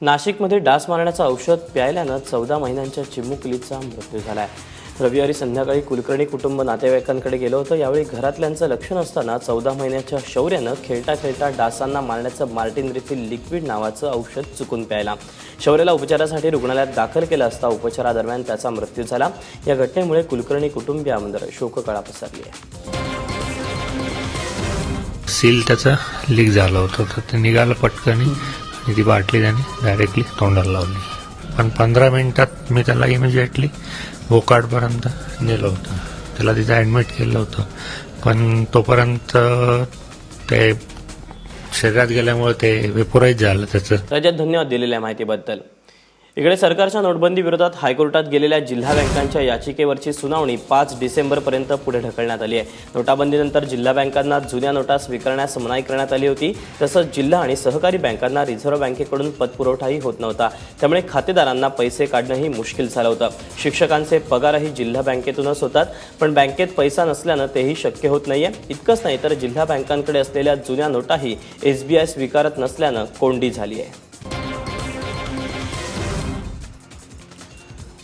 नाशिकमध्ये डास मारण्याचं औषध प्यायल्यानं चौदा महिन्यांच्या चिमुकलीचा मृत्यू झाला आहे रविवारी संध्याकाळी कुलकर्णी कुटुंब नातेवाईकांकडे गेलं होतं. यावेळी घरातल्यांचं लक्ष नसताना चौदा महिन्याच्या शौर्यानं खेळता खेळता डासांना मारण्याचं मार्टिन रिफिल लिक्विड नावाचं औषध चुकून प्यायला. शौर्याला उपचारासाठी रुग्णालयात दाखल केलं असता उपचारादरम्यान त्याचा मृत्यू झाला. या घटनेमुळे कुलकर्णी कुटुंबियांमध्ये शोककळा पसरली आहे. सील त्याचा लीक झाला होता तर ते निघालं पटकन. आणि ती बाटली त्याने डायरेक्टली तोंडाला लावली. पण पंधरा मिनिटात मी त्याला इमिजिएटली भोकाडपर्यंत नेलं होतं. त्याला तिथं ॲडमिट केलं होतं. पण तोपर्यंत ते शरीरात गेल्यामुळे ते वेपोराईज झालं त्याचं. त्याच्यात धन्यवाद दिलेल्या माहितीबद्दल. इकडे सरकारच्या नोटबंदी विरोधात हायकोर्टात गेलेल्या जिल्हा बँकांच्या याचिकेवरची सुनावणी पाच डिसेंबरपर्यंत पुढे ढकलण्यात आली आहे. नोटाबंदीनंतर जिल्हा बँकांना जुन्या नोटा स्वीकारण्यास मनाई करण्यात आली होती तसंच जिल्हा आणि सहकारी बँकांना रिझर्व्ह बँकेकडून पतपुरवठाही होत नव्हता. त्यामुळे खातेदारांना पैसे काढणंही मुश्किल झालं होतं. शिक्षकांचे पगारही जिल्हा बँकेतूनच होतात पण बँकेत पैसा नसल्यानं तेही शक्य होत नाहीये. इतकंच नाही तर जिल्हा बँकांकडे असलेल्या जुन्या नोटाही एसबीआय स्वीकारत नसल्यानं कोंडी झाली आहे.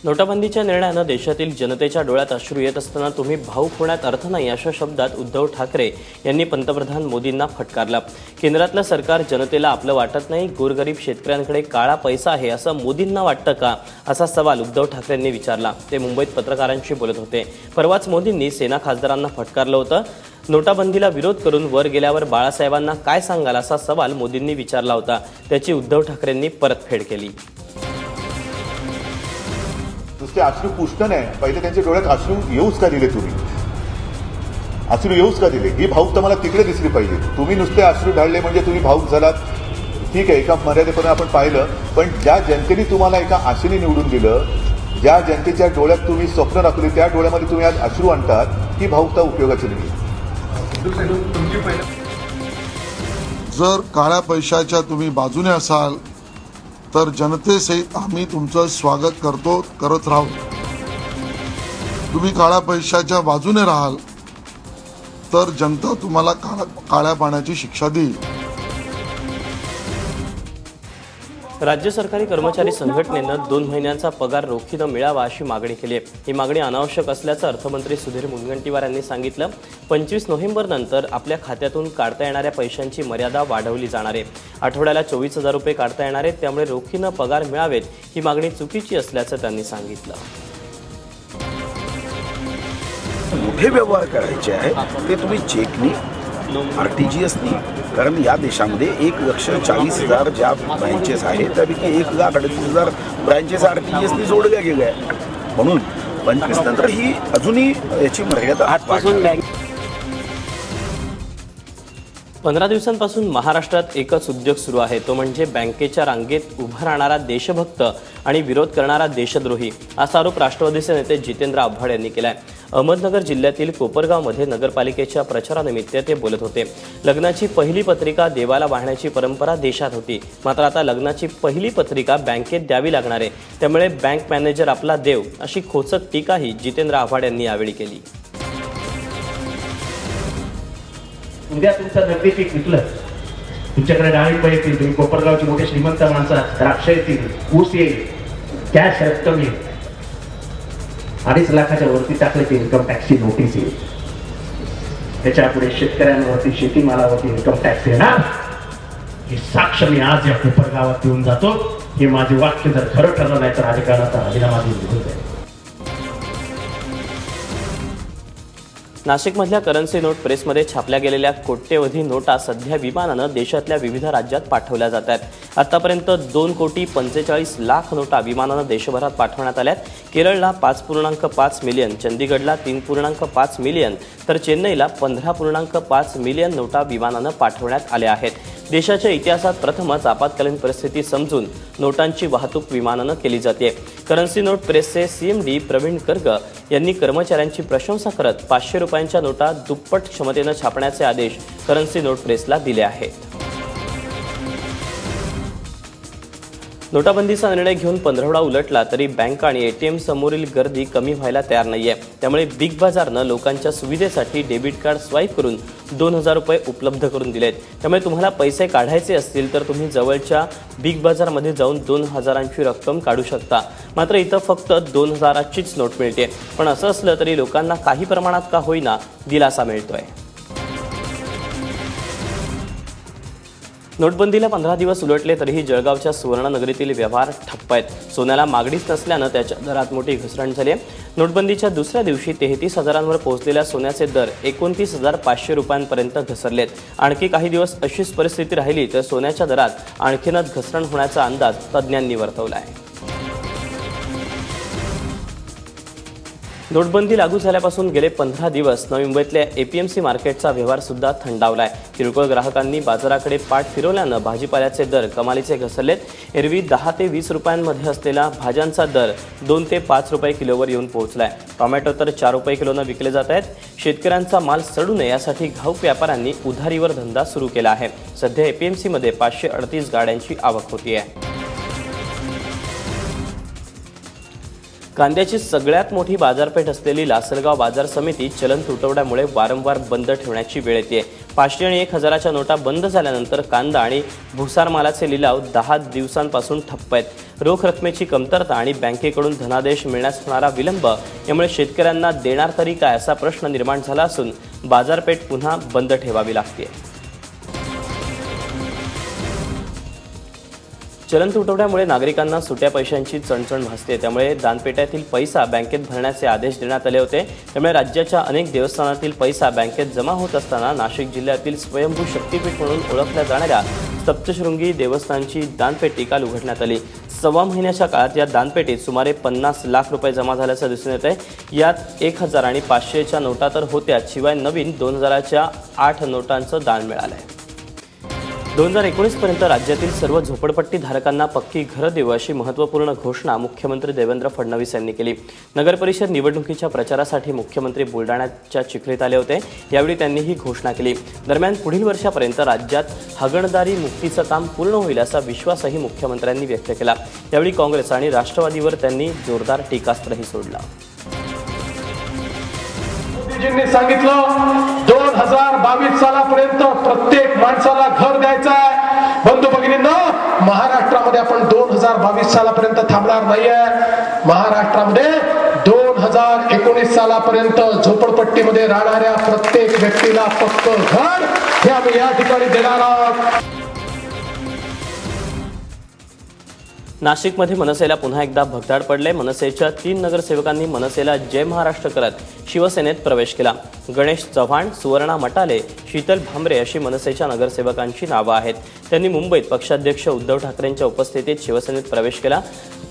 नोटाबंदीच्या निर्णयानं देशातील जनतेच्या डोळ्यात अश्रू येत असताना तुम्ही भाऊक होण्यात अर्थ नाही अशा शब्दात उद्धव ठाकरे यांनी पंतप्रधान मोदींना फटकारला. केंद्रातलं सरकार जनतेला आपलं वाटत नाही गोरगरीब शेतकऱ्यांकडे काळा पैसा आहे असं मोदींना वाटतं का? असा सवाल उद्धव ठाकरेंनी विचारला. ते मुंबईत पत्रकारांशी बोलत होते. परवाच मोदींनी सेना खासदारांना फटकारलं होतं. नोटाबंदीला विरोध करून वर गेल्यावर बाळासाहेबांना काय सांगाल असा सवाल मोदींनी विचारला होता. त्याची उद्धव ठाकरेंनी परतफेड केली. नुसते अश्रू पुष्ट नाही. पहिले त्यांच्या डोळ्यात अश्रू येऊच का दिले तुम्ही? अश्रू येऊच का दिले? ही भाऊक तर मला तिकडे दिसली पाहिजे. तुम्ही नुसते अश्रू ढाळले म्हणजे तुम्ही भाऊक झालात. ठीक आहे एका मर्यादेपर्यंत आपण पाहिलं. पण ज्या जनतेने तुम्हाला एका आशेने निवडून दिलं ज्या जनतेच्या डोळ्यात तुम्ही स्वप्न राखली त्या डोळ्यामध्ये तुम्ही आज अश्रू आणतात ही भाऊकता उपयोगाची नाही. जर काळ्या पैशाच्या तुम्ही बाजूने असाल तर जनतेसहित आम्ही तुमचं स्वागत करतो करत राहू. तुम्ही काळ्या पैशाच्या बाजूने राहाल तर जनता तुम्हाला काळ्या पाण्याची शिक्षा देईल. राज्य सरकारी कर्मचारी संघटनेनं दोन महिन्यांचा पगार रोखीनं मिळावा अशी मागणी केली आहे. ही मागणी अनावश्यक असल्याचं अर्थमंत्री सुधीर मुनगंटीवार यांनी सांगितलं. पंचवीस नोव्हेंबरनंतर आपल्या खात्यातून काढता येणाऱ्या पैशांची मर्यादा वाढवली जाणार आहे. आठवड्याला चोवीस हजार रुपये काढता येणार आहेत त्यामुळे रोखीनं पगार मिळावेत ही मागणी चुकीची असल्याचं त्यांनी सांगितलं. मोठे व्यवहार करायचे आहेत ते तुम्ही चेकनी आर टी जी एसनी कारण या देशामध्ये एक लक्ष चाळीस हजार ज्या ब्रँचेस आहेत त्यापैकी एक लाख अडतीस हजार ब्रँचेस आर टी जी एसनी जोडल्या गेल्या आहेत. म्हणून पंचवीस नंतर ही अजूनही याची मर्यादा वाढणार. पंधरा दिवसांपासून महाराष्ट्रात एकच उद्योग सुरू आहे. तो म्हणजे बँकेच्या रांगेत उभा राहणारा देशभक्त आणि विरोध करणारा देशद्रोही असा आरोप राष्ट्रवादीचे नेते जितेंद्र आव्हाड यांनी केलाय. अहमदनगर जिल्ह्यातील कोपरगावमध्ये नगरपालिकेच्या प्रचारानिमित्त ते बोलत होते. लग्नाची पहिली पत्रिका देवाला वाहण्याची परंपरा देशात होती. मात्र आता लग्नाची पहिली पत्रिका बँकेत द्यावी लागणार आहे. त्यामुळे बँक मॅनेजर आपला देव अशी खोचक टीकाही जितेंद्र आव्हाड यांनी यावेळी केली. उद्या तुमचं नगदी पीक विकलं. तुमच्याकडे डाळिंब येतील. तुम्ही कोपरगावचे मोठे श्रीमंत माणसं द्राक्ष येतील. ऊस येईल. कॅश रक्कम येईल. अडीच लाखाच्या वरती टाकले की इन्कम टॅक्सची नोटीस येईल त्याच्या पुढे शेतकऱ्यांवरती शेतीमालावरती इन्कम टॅक्स येणार. ही साक्ष मी आज या कोपरगावात येऊन जातो. हे माझे वाक्य जर खरं ठरलं नाही तर अधिकाराचा राजीनामा देऊन जाईल नाशिकमधल्या करन्सी नोट प्रेसमध्ये छापल्या गेलेल्या कोट्यवधी नोटा सध्या विमानानं देशातल्या विविध राज्यात पाठवल्या जात आहेत. आतापर्यंत दोन कोटी पंचेचाळीस लाख नोटा विमानानं देशभरात पाठवण्यात आल्यात. केरळला पाच पूर्णांक पाच मिलियन चंदीगडला तीन पूर्णांक पाच मिलियन तर चेन्नईला पंधरा पूर्णांक पाच मिलियन नोटा विमानानं पाठवण्यात आल्या आहेत. देशाच्या इतिहासात प्रथमच आपत्कालीन परिस्थिती समजून नोटांची वाहतूक विमानानं केली जाते. करन्सी नोट प्रेसचे सीएमडी प्रवीण गर्ग यांनी कर्मचाऱ्यांची प्रशंसा करत पाचशे रुपयांच्या नोटा दुप्पट क्षमतेनं छापण्याचे आदेश करन्सी नोट प्रेसला दिले आहेत. नोटाबंदीचा निर्णय घेऊन पंधरवडा उलटला तरी बँक आणि एटीएम समोरील गर्दी कमी व्हायला तयार नाहीये. त्यामुळे बिग बाजारनं लोकांच्या सुविधेसाठी डेबिट कार्ड स्वाईप करून दोन हजार रुपये उपलब्ध करून दिलेत. त्यामुळे तुम्हाला पैसे काढायचे असतील तर तुम्ही जवळच्या बिग बाजारमध्ये जाऊन दोन हजारांची रक्कम काढू शकता. मात्र इथं फक्त दोन हजाराचीच नोट मिळते. पण असं असलं तरी लोकांना काही प्रमाणात का होईना दिलासा मिळतोय. नोटबंदीला पंधरा दिवस उलटले तरीही जळगावच्या सुवर्णनगरीतील व्यवहार ठप्प आहेत. सोन्याला मागणीच नसल्यानं त्याच्या दरात मोठी घसरण झाली आहे. नोटबंदीच्या दुसऱ्या दिवशी तेहतीस हजारांवर पोहोचलेल्या सोन्याचे दर एकोणतीस हजार पाचशे रुपयांपर्यंत घसरलेत आणखी काही दिवस अशीच परिस्थिती राहिली तर सोन्याच्या दरात आणखीनच घसरण होण्याचा अंदाज तज्ज्ञांनी वर्तवला आहे. नोटबंदी लागू झाल्यापासून गेले पंधरा दिवस नवी मुंबईतल्या एपीएमसी मार्केटचा व्यवहार सुद्धा थंडावलाय. किरकोळ ग्राहकांनी बाजाराकडे पाठ फिरवल्यानं भाजीपाल्याचे दर कमालीचे घसरलेत. एरवी दहा ते वीस रुपयांमध्ये असलेला भाज्यांचा दर दोन ते पाच रुपये किलोवर येऊन पोहोचलाय. टोमॅटो तर चार रुपये किलोनं विकले जात आहेत. शेतकऱ्यांचा माल सडू नये यासाठी घाऊक व्यापाऱ्यांनी उधारीवर धंदा सुरू केला आहे. सध्या एपीएमसीमध्ये पाचशे अडतीस गाड्यांची आवक होती आहे कांद्याची सगळ्यात मोठी बाजारपेठ असलेली लासलगाव बाजार समिती चलन तुटवड्यामुळे वारंवार बंद ठेवण्याची वेळ येते पाचशे आणि एक हजाराच्या नोटा बंद झाल्यानंतर कांदा आणि भुसार मालाचे लिलाव दहा दिवसांपासून ठप्प आहेत. रोख रकमेची कमतरता आणि बँकेकडून धनादेश मिळण्यास होणारा विलंब यामुळे शेतकऱ्यांना देणार तरी काय असा प्रश्न निर्माण झाला असून बाजारपेठ पुन्हा बंद ठेवावी लागते चलन तुटवड्यामुळे नागरिकांना सुट्या पैशांची चणचण भासते. त्यामुळे दानपेट्यातील पैसा बँकेत भरण्याचे आदेश देण्यात आले होते. त्यामुळे राज्याच्या अनेक देवस्थानातील पैसा बँकेत जमा होत असताना नाशिक जिल्ह्यातील स्वयंभू शक्तीपीठ म्हणून ओळखल्या जाणाऱ्या सप्तशृंगी देवस्थानची दानपेटी काल उघडण्यात आली. सव्वा महिन्याच्या काळात या दानपेटीत सुमारे पन्नास लाख रुपये जमा झाल्याचं दिसून येत आहे यात एक हजार आणि पाचशेच्या नोटा तर होत्याच शिवाय नवीन दोन हजाराच्या आठ नोटांचं दान मिळालं आहे दोन हजार एकोणीसपर्यंत राज्यातील सर्व झोपडपट्टी धारकांना पक्की घरं देऊ अशी महत्त्वपूर्ण घोषणा मुख्यमंत्री देवेंद्र फडणवीस यांनी केली. नगरपरिषद निवडणुकीच्या प्रचारासाठी मुख्यमंत्री बुलडाण्याच्या चिखलीत आले होते. यावेळी त्यांनी ही घोषणा केली. दरम्यान पुढील वर्षापर्यंत राज्यात हगणदारी मुक्तीचं काम पूर्ण होईल असा विश्वासही मुख्यमंत्र्यांनी व्यक्त केला. यावेळी काँग्रेस आणि राष्ट्रवादीवर त्यांनी जोरदार टीकास्त्रही सोडलं. दोन हजार बावीस सालापर्यंत प्रत्येक माणसाला घर द्यायचं आहे. बंधू भगिनींना महाराष्ट्रामध्ये आपण दोन हजार बावीस सालापर्यंत थांबणार नाहीये. महाराष्ट्रामध्ये दोन हजार एकोणीस सालापर्यंत झोपडपट्टीमध्ये राहणाऱ्या प्रत्येक व्यक्तीला फक्त घर हे आम्ही या ठिकाणी देणार आहोत. नाशिकमध्ये मनसेला पुन्हा एकदा भगदाड पडले. मनसेच्या तीन नगरसेवकांनी मनसेला जय महाराष्ट्र करत शिवसेनेत प्रवेश केला. गणेश चव्हाण सुवर्णा मटाले शीतल भांबरे अशी मनसेच्या नगरसेवकांची नावं आहेत. त्यांनी मुंबईत पक्षाध्यक्ष उद्धव ठाकरेंच्या उपस्थितीत शिवसेनेत प्रवेश केला.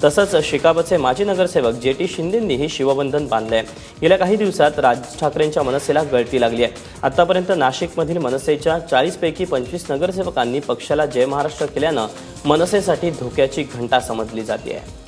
तसंच शेकापचे माजी नगरसेवक जे टी शिंदेंनीही शिवबंधन बांधले गेल्या काही दिवसात राज ठाकरेंच्या मनसेला गळती लागली आहे. आतापर्यंत नाशिकमधील मनसेच्या चाळीसपैकी पंचवीस नगरसेवकांनी पक्षाला जय महाराष्ट्र केल्यानं मनसेसाठी धोक्याची घंटा समजली जाते आहे.